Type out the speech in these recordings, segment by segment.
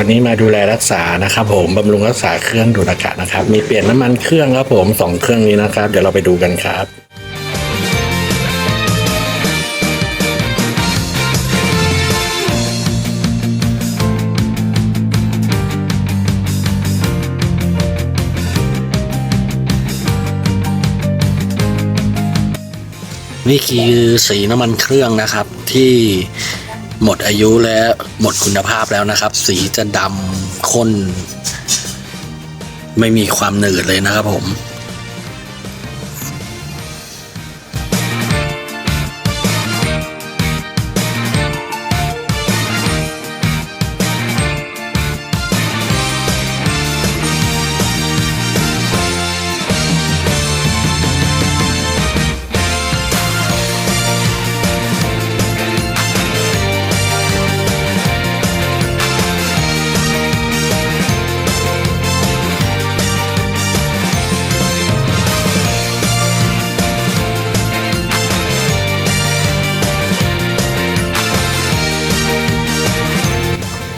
ันี้มาดูแลรักษานะครับ ผมบำรุงรักษาเครื่องดูดอากาศนะครับ มีเปลี่ยนน้ำมันเครื่องครับผมสองเครื่องนี้นะครับ เดี๋ยวเราไปดูกันครับนี่คือสีน้ำมันเครื่องนะครับที่ หมดอายุและหมดคุณภาพแล้วนะครับ สีจะดำข้น ไม่มีความหนืดเลยนะครับผม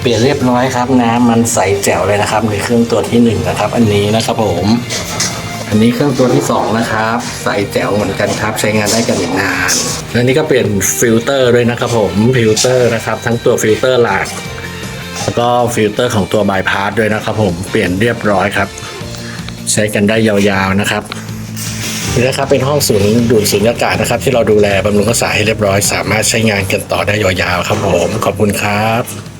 เปลี่ยนเรียบร้อยครับ น้ำมันใสแจ๋วเลยนะครับในเครื่องตัวที่หนึ่งนะครับ อันนี้นะครับผม อันนี้เครื่องตัวที่สองนะครับใสแจ๋วเหมือนกันครับ ใช้งานได้กันอีกนานและนี่ก็เปลี่ยนฟิลเตอร์ด้วยนะครับผมฟิลเตอร์นะครับ ทั้งตัวฟิลเตอร์หลักแล้วก็ฟิลเตอร์ของตัวบายพาสด้วยนะครับ ผมเปลี่ยนเรียบร้อยครับ ใช้กันได้ยาวๆนะครับนี่นะครับเป็นห้องศูนย์ดูดสูญญากาศนะครับ ที่เราดูแลบำรุงรักษาให้เรียบร้อย สามารถใช้งานกันต่อได้ยาวๆครับผมขอบคุณครับ